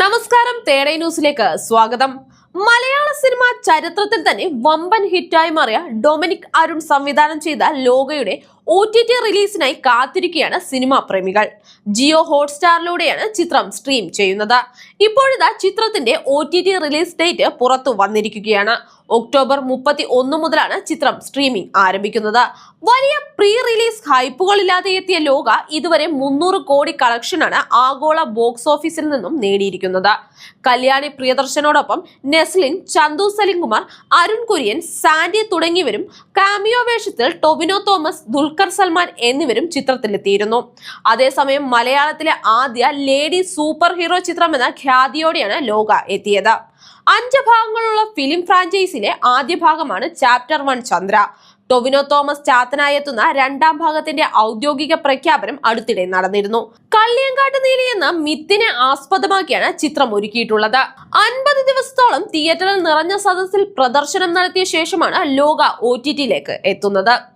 നമസ്കാരം തേടൈ ന്യൂസിലേക്ക് സ്വാഗതം. മലയാള സിനിമ ചരിത്രത്തിൽ തന്നെ വമ്പൻ ഹിറ്റായി മാറിയ ഡൊമിനിക് അരുൺ സംവിധാനം ചെയ്ത ലോകയുടെ ഒ ടി ടി റിലീസിനായി കാത്തിരിക്കുകയാണ് സിനിമാ പ്രേമികൾ. ജിയോ ഹോട്ട്സ്റ്റാറിലൂടെയാണ് ചിത്രം സ്ട്രീം ചെയ്യുന്നത്. ഇപ്പോഴിതാ ചിത്രത്തിന്റെ O T T release date പുറത്തു വന്നിരിക്കുകയാണ്. ഒക്ടോബർ മുപ്പത്തി ഒന്ന് മുതലാണ് ചിത്രം സ്ട്രീമിംഗ് ആരംഭിക്കുന്നത്. വലിയ പ്രീ റിലീസ് ഹൈപ്പുകളില്ലാതെ എത്തിയ ലോക ഇതുവരെ മുന്നൂറ് കോടി കളക്ഷനാണ് ആഗോള ബോക്സ് ഓഫീസിൽ നിന്നും നേടിയിരിക്കുന്നത്. കല്യാണി പ്രിയദർശനോടൊപ്പം നെസ്ലിൻ ചന്തു സലിംകുമാർ അരുൺ കുര്യൻ സാൻഡി തുടങ്ങിയവരും കാമിയോ വേഷത്തിൽ ടൊവിനോ തോമസ് ദുൽഖർ സൽമാൻ എന്നിവരും ചിത്രത്തിലെത്തിയിരുന്നു. അതേസമയം മലയാളത്തിലെ ആദ്യ ലേഡി സൂപ്പർ ഹീറോ ചിത്രം എന്ന ഖ്യാതിയോടെയാണ് ലോക എത്തിയത്. അഞ്ച് ഭാഗങ്ങളുള്ള ഫിലിം ഫ്രാഞ്ചൈസിലെ ആദ്യ ഭാഗമാണ് ചാപ്റ്റർ വൺ ചന്ദ്ര. ടൊവിനോ തോമസ് ചാത്തനായി എത്തുന്ന രണ്ടാം ഭാഗത്തിന്റെ ഔദ്യോഗിക പ്രഖ്യാപനം അടുത്തിടെ നടന്നിരുന്നു. കള്ളിയങ്കാട്ട് നീലി എന്ന മിത്തിനെ ആസ്പദമാക്കിയാണ് ചിത്രം ഒരുക്കിയിട്ടുള്ളത്. അൻപത് ദിവസത്തോളം തിയേറ്ററിൽ നിറഞ്ഞ സദസ്സിൽ പ്രദർശനം നടത്തിയ ശേഷമാണ് ലോക ഒ എത്തുന്നത്.